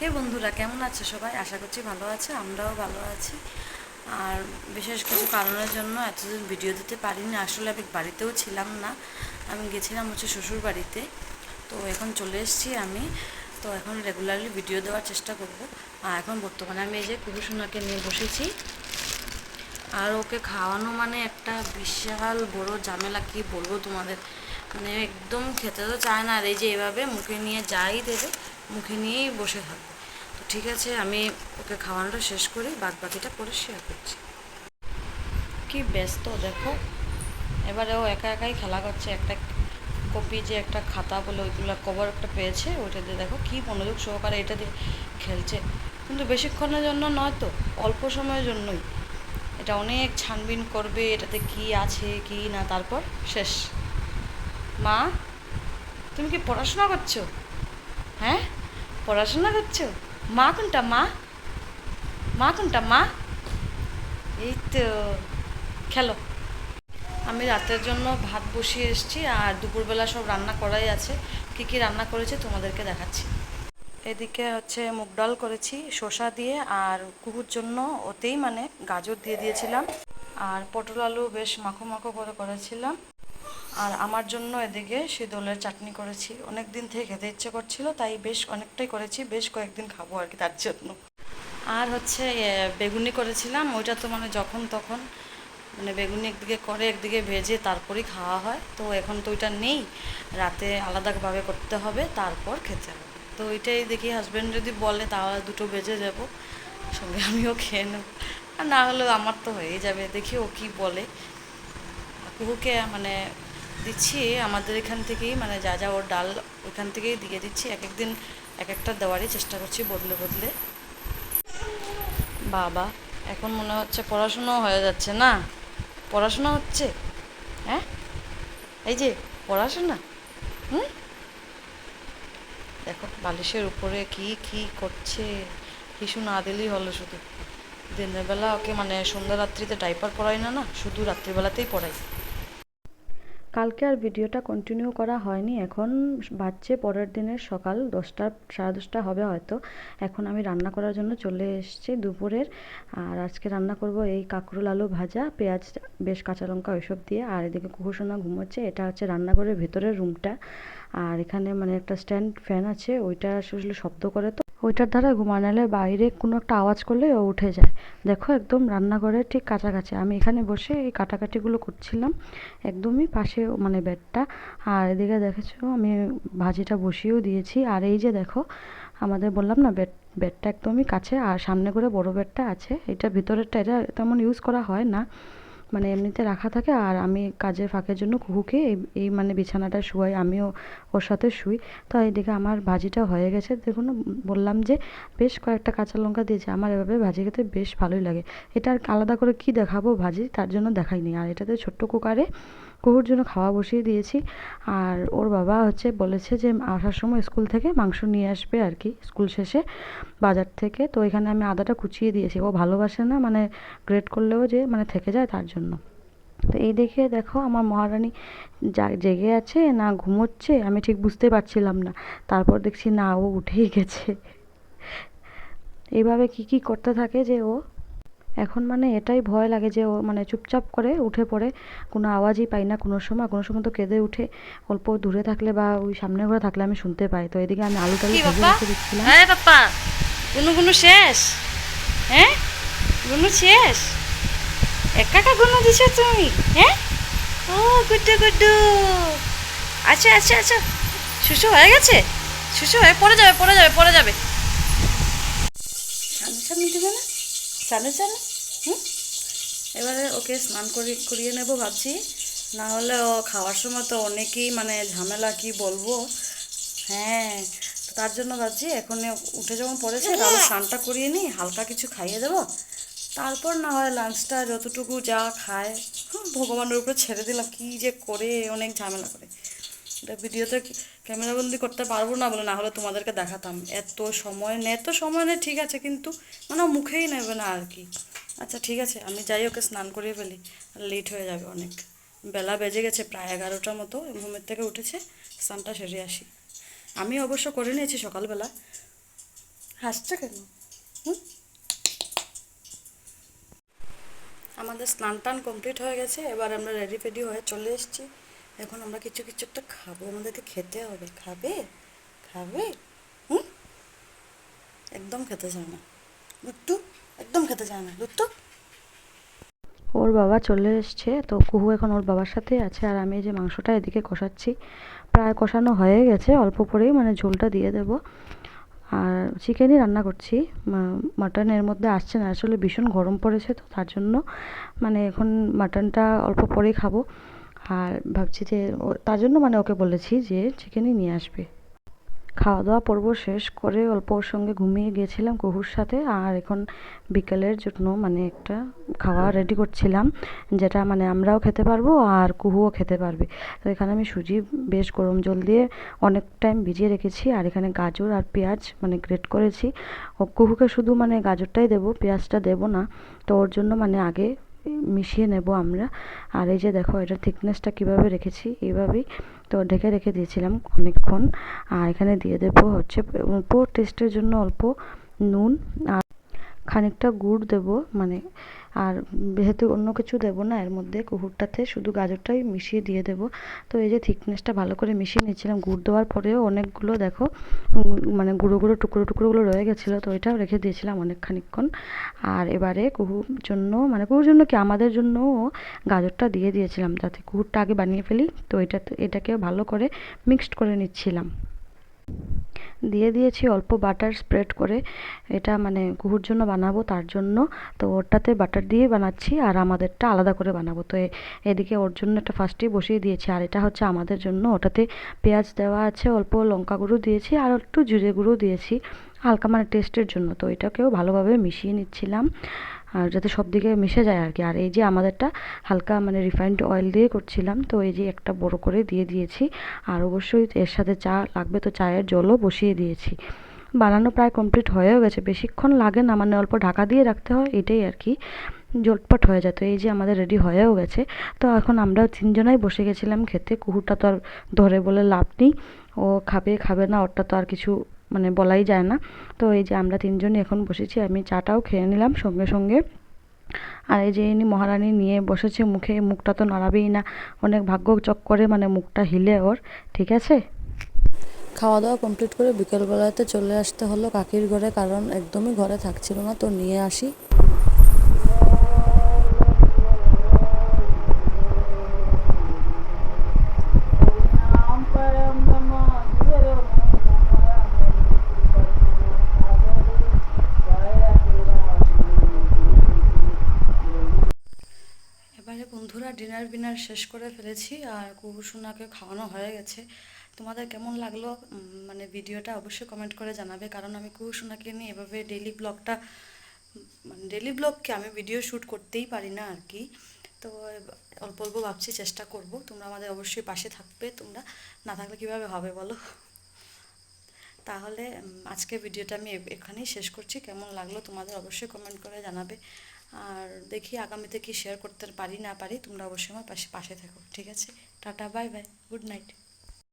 হে বন্ধুরা, কেমন আছে সবাই? আশা করছি ভালো আছে, আমরাও ভালো আছি। আর বিশেষ কিছু কারণের জন্য এতদিন ভিডিও দিতে পারিনি, আসলে আমি বাড়িতেও ছিলাম না। আমি গেছিলাম হচ্ছে শ্বশুর বাড়িতে তো এখন চলে এসেছি আমি। তো এখন রেগুলারলি ভিডিও দেওয়ার চেষ্টা করব। আর এখন বর্তমানে আমি এই যে কুকুরসোনাকে নিয়ে বসেছি। আর ওকে খাওয়ানো মানে একটা বিশাল বড় ঝামেলা, কি বলব তোমাদের? মানে একদম খেতে তো চায় না। আর এই যে এভাবে মুখে নিয়ে যাই দেবে মুখে নিয়েই বসে থাকবে। তো ঠিক আছে, আমি ওকে খাওয়ানোটা শেষ করি বাদ বাকিটা পরে শেয়ার করছি। কি ব্যস্ত, দেখো। এবারে ও একা একাই খেলা করছে, একটা কপি যে একটা খাতা বলে ওইগুলো কভার একটা পেয়েছে, ওইটা দিয়ে দেখো কি মনোযোগ সহকারে এটা দিয়ে খেলছে। কিন্তু বেশিক্ষণের জন্য নয় তো, অল্প সময়ের জন্যই। এটা অনেক ছানবিন করবে, এটাতে কি আছে, কি না, তারপর শেষ। মা, তুমি কি পড়াশোনা করছ? হ্যাঁ? পড়াশোনা করছ মা কোনটা, মা? মা কোনটা, মা? এই তো, খেলো। আমি রাতের জন্য ভাত বসিয়ে এসেছি আর দুপুরবেলা সব রান্না করাই আছে। কি কি রান্না করেছি তোমাদেরকে দেখাচ্ছি। এদিকে হচ্ছে মুগ ডাল করেছি, শসা দিয়ে আর কুকুর জন্য ওতেই মানে গাজর দিয়ে দিয়েছিলাম। আর পটল আলু বেশ মাখো মাখো করে করেছিলাম। আর আমার জন্য এদিকে শীতলের চাটনি করেছি। অনেক দিন থেকে খেতে ইচ্ছে করছিল, তাই বেশ অনেকটাই করেছি, বেশ কয়েকদিন খাব আর কি তার জন্য। আর হচ্ছে বেগুনি করেছিলাম, ওইটা তো মানে যখন তখন মানে বেগুনি একদিকে করে, একদিকে ভেজে তারপরেই খাওয়া হয়। তো এখন তো ওইটা নেই, রাতে আলাদাভাবে করতে হবে, তারপর খেতে হবে। তো ওইটাই দেখি হাজব্যান্ড যদি বলে, তাহলে দুটো বেজে যাব, সঙ্গে আমিও খেয়ে নেব। আর না হলেও আমার তো হয়েই যাবে, দেখি ও কি বলে। কুকুরকে মানে দিচ্ছি, আমাদের এখান থেকেই মানে যা যা ওর ডাল ওইখান থেকেই দিয়ে দিচ্ছি। এক একদিন এক একটা দেওয়ারই চেষ্টা করছি বদলে বদলে। বাবা, এখন মনে হচ্ছে পড়াশুনো হয়ে যাচ্ছে না। পড়াশোনা হচ্ছে? হ্যাঁ? এই যে, পড়াশোনা? হুম? দেখো, বালিশের উপরে কি কি করছে? কিছু না দিলেই হলো শুধু। দিনের বেলা ওকে মানে সন্ধ্যা রাত্রিতে ডাইপার পরাই না না, শুধু রাত্রিবেলাতেই পড়াই। কালকে আর ভিডিওটা কন্টিনিউ করা হয়নি। এখন বাজছে পরের দিনের সকাল দশটা, সাড়ে দশটা হবে হয়তো। এখন আমি রান্না করার জন্য চলে এসেছি দুপুরের। আর আজকে রান্না করব এই কাঁকরোল আলু ভাজা, পেঁয়াজ, বেশ কাঁচা লঙ্কা ওইসব দিয়ে। আর এদিকে কুকুরসোনা ঘুমোচ্ছে। এটা হচ্ছে রান্নাঘরের ভেতরের রুমটা আর এখানে মানে একটা স্ট্যান্ড ফ্যান আছে। ওইটা আসলে শব্দ করে তো। ওইটার দ্বারা ঘুমানালে বাইরে কোনো একটা আওয়াজ করলে ও উঠে যায়। দেখো একদম রান্নাঘরের ঠিক কাছাকাছি। আমি এখানে বসে এই কাটাকাটিগুলো করছিলাম, একদমই পাশে মানে বেডটা। আর এদিকে দেখেছ, আমি ভাজিটা বসিয়েও দিয়েছি। আর এই যে দেখো, আমাদের বললাম না বেড, বেডটা একদমই কাছে, আর সামনে করে বড় বেডটা আছে। এটা ভিতরেরটা এটা তেমন ইউজ করা হয় না। মানে এমনিতে রাখা থাকে আর আমি কাজের ফাঁকের জন্য কুকুকে এই মানে বিছানাটা শুয়াই, আমিও ওর সাথে শুই। তো এইদিকে আমার ভাজিটা হয়ে গেছে। দেখুন, বললাম যে বেশ কয়েকটা কাঁচা লঙ্কা দিয়েছে। আমার এভাবে ভাজি খেতে বেশ ভালোই লাগে। এটা আর আলাদা করে কি দেখাবো ভাজি? তার জন্য দেখাইনি। আর এটাতে ছোট্ট কুকারে কুকুর জন্য খাওয়া বসিয়ে দিয়েছি। আর ওর বাবা হচ্ছে বলেছে যে আসার সময় স্কুল থেকে মাংস নিয়ে আসবে আর কি, স্কুল শেষে বাজার থেকে। তো এখানে আমি আদাটা কুচিয়ে দিয়েছি। ও ভালোবাসে না মানে গ্রেট করলেও যে মানে থেকে যায় তার জন্য। তো এই দেখে দেখো আমার মহারানী যা জেগে আছে না ঘুমোচ্ছে, আমি ঠিক বুঝতে পারছিলাম না। তারপর দেখছি না, ও উঠেই গেছে। এইভাবে কি কি করতে থাকে যে ও এখন মানে এটাই ভয় লাগে যে ও মানে চুপচাপ করে উঠে পড়ে কোনো আওয়াজই পাই না কোনো সময় কোনো সময় তো কেঁদে উঠে অল্প দূরে থাকলে বা ওই সামনে ঘরে থাকলে আমি শুনতে পাই। তো এদিকে আমি আলু টালু ভেজে রেখে দিচ্ছিলাম। হ্যাঁ বাপ্পা গুনু গুনু শেষ। হ্যাঁ? গুনু শেষ। একা একা গুনু দিছো তুমি? হ্যাঁ? ও গুড্ডু গুড্ডু। আচ্ছা আচ্ছা আচ্ছা। শুশু হয়ে গেছে? শুশু হয়ে পড়ে যাবে পড়ে যাবে পড়ে যাবে। সামনে সামনে দেবে না? সামনে সামনে হুম? এবারে ওকে স্নান করি করিয়ে নেব ভাবছি। না হলে ও খাওয়ার সময় তো অনেকেই মানে ঝামেলা কি বলব? হ্যাঁ তার জন্য ভাবছি এখন উঠে যখন পড়েছে তাহলে স্নানটা করিয়ে নিই হালকা কিছু খাইয়ে দেবো। তারপর না হয় লাঞ্চটা যতটুকু যা খায় ভগবানের উপরে ছেড়ে দিলাম। কি যে করে অনেক ঝামেলা করে। এটা ভিডিওতে ক্যামেরা বন্দি করতে পারব না বলে না হলে তোমাদেরকে দেখাতাম। এত সময় নেই এত সময় নেই ঠিক আছে, কিন্তু মানে মুখেই নেবে না আর কি। আচ্ছা ঠিক আছে, আমি যাই ওকে স্নান করিয়ে ফেলি। লেট হয়ে যাবে অনেক। বেলা বেজে গেছে প্রায় এগারোটার মতো, ঘুমের থেকে উঠেছে, স্নানটা সেরে আসি। আমি অবশ্য করে নিয়েছি সকালবেলা। হাসছো কেন? হুম? আমাদের স্নান টান কমপ্লিট হয়ে গেছে, এবার আমরা রেডি ফেডি হয়ে চলে এসেছি। এখন আমরা কিছু কিছু একটা খাব, আমাদেরকে খেতে হবে। খাবে? খাবে? হুম? একদম খেতে চায় না। দুট্টু একদম খেতে চায় না। দুট্টু ওর বাবা চলে এসছে, তো কুহু এখন ওর বাবার সাথে আছে, আর আমি যে মাংসটা এদিকে কষাচ্ছি। প্রায় কষানো হয়ে গেছে, অল্প করেই মানে ঝোলটা দিয়ে দেব। আর চিকেনই রান্না করছি মাটনের মধ্যে আসছে না, আসলে ভীষণ গরম পড়েছে তো, তার জন্য। মানে এখন মাটনটা অল্প পরেই খাব। আর ভাবছি যে তার জন্য মানে ওকে বলেছি যে চিকেনই নিয়ে আসবে। খাওয়া দাওয়া পর্ব শেষ করে অল্প ওর সঙ্গে ঘুমিয়ে গিয়েছিলাম কুহুর সাথে আর এখন বিকেলের জন্য মানে একটা খাওয়া রেডি করছিলাম, যেটা মানে আমরাও খেতে পারব আর কুহুও খেতে পারবে। তো এখানে আমি সুজি, বেশ গরম জল দিয়ে অনেক টাইম ভিজিয়ে রেখেছি আর এখানে গাজর আর পেঁয়াজ মানে গ্রেট করেছি। ও, কুহুকে শুধু মানে গাজরটাই দেবো, পেঁয়াজটা দেবো না। তো ওর জন্য মানে আগে মিশিয়ে নেব আমরা। আর এই যে দেখো এটা থিকনেসটা কীভাবে রেখেছি? এইভাবেই তো ঢেকে রেখে দিয়েছিলাম অনেকক্ষণ। আর এখানে দিয়ে দেবো হচ্ছে পুরো টেস্টের জন্য অল্প নুন আর খানিকটা গুড় দেব মানে আর যেহেতু অন্য কিছু দেব না, এর মধ্যে কুহুরটাতে শুধু গাজরটাই মিশিয়ে দিয়ে দেব। তো এই যে থিকনেসটা ভালো করে মিশিয়ে নিচ্ছিলাম গুড় দেওয়ার পরেও অনেকগুলো দেখো মানে গুঁড়ো গুঁড়ো টুকরো টুকরোগুলো রয়ে গেছিল, তো এটাও রেখে দিয়েছিলাম অনেক খানিকক্ষণ আর এবারে কুহুর জন্য মানে কুহুর জন্য কি, আমাদের জন্যও গাজরটা দিয়ে দিয়েছিলাম, যাতে কুহুরটা আগে বানিয়ে ফেলি। তো এটাতে এটাকে ভালো করে মিক্সড করে নিচ্ছিলাম। দিয়ে দিয়েছি অল্প বাটার স্প্রেড করে। এটা মানে কুহুর জন্য বানাবো, তার জন্য। তো ওটাতে বাটার দিয়ে বানাচ্ছি আর আমাদেরটা আলাদা করে বানাবো। তো এদিকে ওর জন্য একটা ফার্স্টেই বসিয়ে দিয়েছি। আর এটা হচ্ছে আমাদের জন্য। ওটাতে পেঁয়াজ দেওয়া আছে, অল্প লঙ্কা গুঁড়ো দিয়েছি আর একটু জিরে গুঁড়ো দিয়েছি। হালকা মানে টেস্টের জন্য। তো এটাকেও ভালোভাবে মিশিয়ে নিচ্ছিলাম। আর যাতে সব দিকে মিশে যায় আর কি। আর এই যে আমাদেরটা হালকা মানে রিফাইন্ড অয়েল দিয়ে করছিলাম, তো এই যে একটা বড় করে দিয়ে দিয়েছি। আর অবশ্যই এর সাথে চা লাগবে তো চায়ের জলও বসিয়ে দিয়েছি। বানানো প্রায় কমপ্লিট হয়েও গেছে। বেশিক্ষণ লাগে না মানে অল্প ঢাকা দিয়ে রাখতে হয়, এটাই আর কি। জটপট হয়ে যেত এই যে আমাদের রেডি হয়েও গেছে। তো এখন আমরা তিনজনাই বসে গেছিলাম খেতে। কুকুরটা তো আর ধরে বলে লাভ নেই। ও খাবে খাবে না, ওরটা তো আর কিছু মানে বলাই যায় না। তো এই যে আমরা তিনজনই এখন বসেছি, আমি চাটাও খেয়ে নিলাম সঙ্গে সঙ্গে। আর এই যে ইনি মহারানী নিয়ে বসেছে মুখে, মুখটা তো নাড়াবেই না। অনেক ভাগ্য চক্করে মানে মুখটা হিলে ওর, ঠিক আছে? খাওয়া দাওয়া কমপ্লিট করে বিকেলবেলাতে চলে আসতে হলো কাকির ঘরে, কারণ একদমই ঘরে থাকছিল না, তো নিয়ে আসি এবারে বন্ধুরা ডিনার শেষ করে ফেলেছি, আর কুহুসোনাকে খাওয়ানো হয়ে গেছে। তোমাদের কেমন লাগল? মানে ভিডিওটা অবশ্যই কমেন্ট করে জানাবে, কারণ আমি কুহুসোনাকে নিয়ে এভাবে ডেলি ব্লগটা মানে ডেলি ব্লগকে আমি ভিডিও শ্যুট করতেই পারি না আর কি। তো অল্প অল্প ভাবছি চেষ্টা করব, তোমরা আমাদের অবশ্যই পাশে থাকবে, তোমরা না থাকলে কীভাবে হবে বলো? তাহলে আজকে ভিডিওটা আমি এখানেই শেষ করছি, কেমন লাগল তোমাদের অবশ্যই কমেন্ট করে জানাবে। আর দেখি আগামীতে কি শেয়ার করতে পারি না পারি, তোমরা অবশ্যই আমার পাশে পাশে থাকো, ঠিক আছে? Tata bye bye good night